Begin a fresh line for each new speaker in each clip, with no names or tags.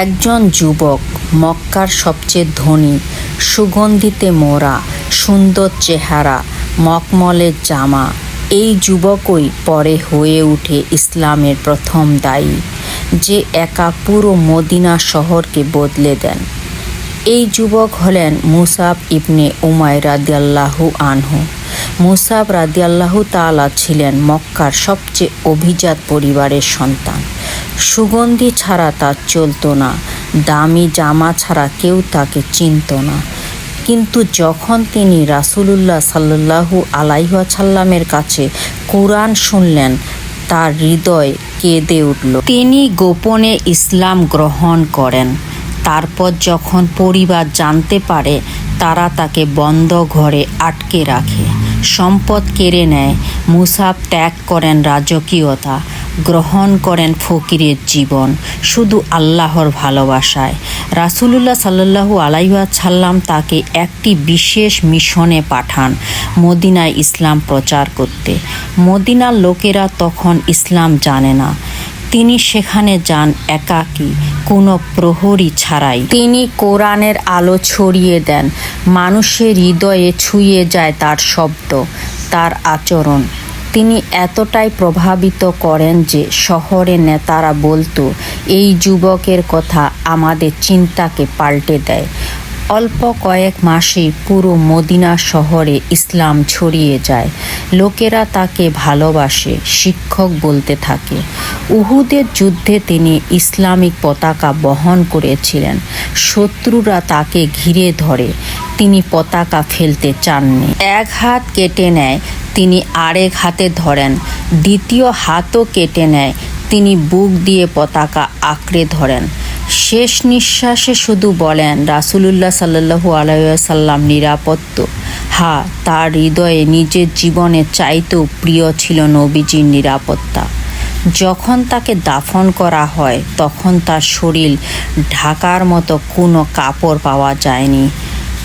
একজন যুবক, মক্কার সবচেয়ে ধনী, সুগন্ধিতে মোরা, সুন্দর চেহারা মকমলের জামা। এই যুবকই পরে হয়ে ওঠে ইসলামের প্রথম দায়ী, যে একা পুরো মদিনা শহরকে বদলে দেন। এই যুবক হলেন মুসাব ইবনে উমায় রাদিয়াল্লাহু আনহু। মুসাব রাদিয়াল্লাহু তাআলা ছিলেন মক্কার সবচেয়ে অভিজাত পরিবারের সন্তান। সুগন্ধি ছাড়া তার চলতো না, দামি জামা ছাড়া কেউ তাকে চিনত না। কিন্তু যখন তিনি রাসূলুল্লাহ সাল্লাল্লাহু আলাইহাসাল্লামের কাছে কোরআন শুনলেন, তার হৃদয় কেঁদে উঠল। তিনি গোপনে ইসলাম গ্রহণ করেন। তারপর যখন পরিবার জানতে পারে, তারা তাকে বন্ধ ঘরে আটকে রাখে। সম্পদ কেড়ে নেয়। মুসাব ত্যাগ করেন রাজকীয়তা, গ্রহণ করেন ফকিরের জীবন, শুধু আল্লাহর ভালোবাসায়। রাসুলুল্লাহ সাল্লু আলাইসাল্লাম তাকে একটি বিশেষ মিশনে পাঠান মদিনায় ইসলাম প্রচার করতে। মদিনার লোকেরা তখন ইসলাম জানে না। তিনি সেখানে যান একাকী, কোনো প্রহরী ছাড়াই। তিনি কোরআনের আলো ছড়িয়ে দেন, মানুষের হৃদয়ে ছুঁয়ে যায় তার শব্দ, তার আচরণ। তিনি এতটাই প্রভাবিত করেন যে শহরে নেতারা বলতো, এই যুবকের কথা আমাদের চিন্তাকে পাল্টে দেয় অল্প কয়েক মাসেই পুরো মদিনা শহরে ইসলাম ছড়িয়ে যায়। লোকেরা তাকে ভালোবাসে, শিক্ষক বলতে থাকে। উহুদের যুদ্ধে তিনি ইসলামিক পতাকা বহন করেছিলেন। শত্রুরা তাকে ঘিরে ধরে। তিনি পতাকা ফেলতে চাননি। এক হাত কেটে নেয়, তিনি আরেক হাতে ধরেন। দ্বিতীয় হাতও কেটে নেয়, তিনি বুক দিয়ে পতাকা আঁকড়ে ধরেন। শেষ নিঃশ্বাসে শুধু বলেন, রাসুলুল্লাহ সাল্লু আলাইসাল্লাম নিরাপত্ত। হা, তার হৃদয়ে নিজের জীবনে চাইতেও প্রিয় ছিল নবীজির নিরাপত্তা। যখন তাকে দাফন করা হয়, তখন তার শরীর ঢাকার মতো কোনো কাপড় পাওয়া যায়নি।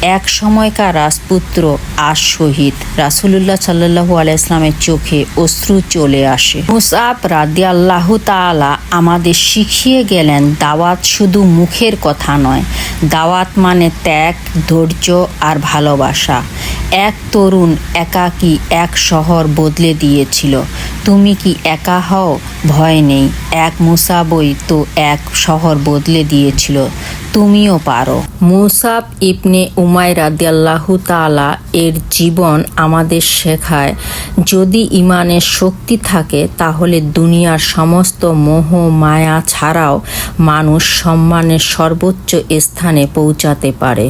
এক সময়কার রাজপুত্র আর শহীদ। রাসুলুল্লাহ সাল্লু আলাইসলামের চোখে অশ্রু চলে আসে। মুসাফ রাদি আল্লাহ তালা আমাদের শিখিয়ে গেলেন, দাওয়াত শুধু মুখের কথা নয়, দাওয়াত মানে ত্যাগ, ধৈর্য আর ভালোবাসা। এক তরুণ একাকী এক শহর বদলে দিয়েছিল। তুমি কি একা হও? ভয় নেই। এক মুসাবই তো এক শহর বদলে দিয়েছিল। তুমিও পারো। মুসাব ইবনে উমাই রাদিয়াল্লাহু তালা এর জীবন আমাদের শেখায়, যদি ইমানের শক্তি থাকে, তাহলে দুনিয়ার সমস্ত মোহ, মায়া ছাড়াও মানুষ সম্মানের সর্বোচ্চ স্থানে পৌঁছাতে পারে।